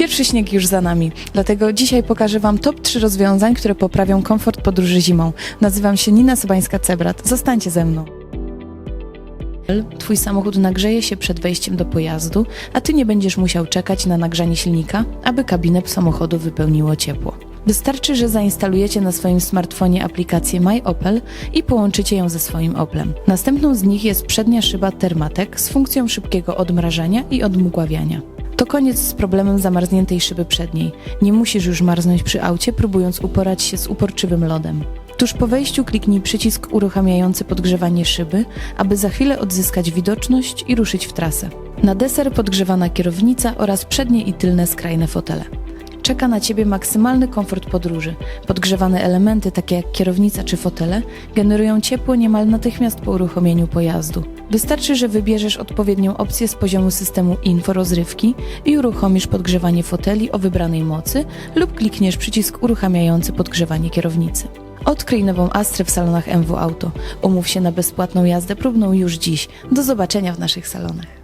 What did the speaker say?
Pierwszy śnieg już za nami, dlatego dzisiaj pokażę Wam top 3 rozwiązań, które poprawią komfort podróży zimą. Nazywam się Nina Sobańska-Cebrat. Zostańcie ze mną. Twój samochód nagrzeje się przed wejściem do pojazdu, a Ty nie będziesz musiał czekać na nagrzanie silnika, aby kabinę samochodu wypełniło ciepło. Wystarczy, że zainstalujecie na swoim smartfonie aplikację My Opel i połączycie ją ze swoim Oplem. Następną z nich jest przednia szyba Thermatek z funkcją szybkiego odmrażania i odmgławiania. To koniec z problemem zamarzniętej szyby przedniej. Nie musisz już marznąć przy aucie, próbując uporać się z uporczywym lodem. Tuż po wejściu kliknij przycisk uruchamiający podgrzewanie szyby, aby za chwilę odzyskać widoczność i ruszyć w trasę. Na deser podgrzewana kierownica oraz przednie i tylne skrajne fotele. Czeka na Ciebie maksymalny komfort podróży. Podgrzewane elementy, takie jak kierownica czy fotele, generują ciepło niemal natychmiast po uruchomieniu pojazdu. Wystarczy, że wybierzesz odpowiednią opcję z poziomu systemu info rozrywki i uruchomisz podgrzewanie foteli o wybranej mocy lub klikniesz przycisk uruchamiający podgrzewanie kierownicy. Odkryj nową Astrę w salonach MW Auto. Umów się na bezpłatną jazdę próbną już dziś. Do zobaczenia w naszych salonach.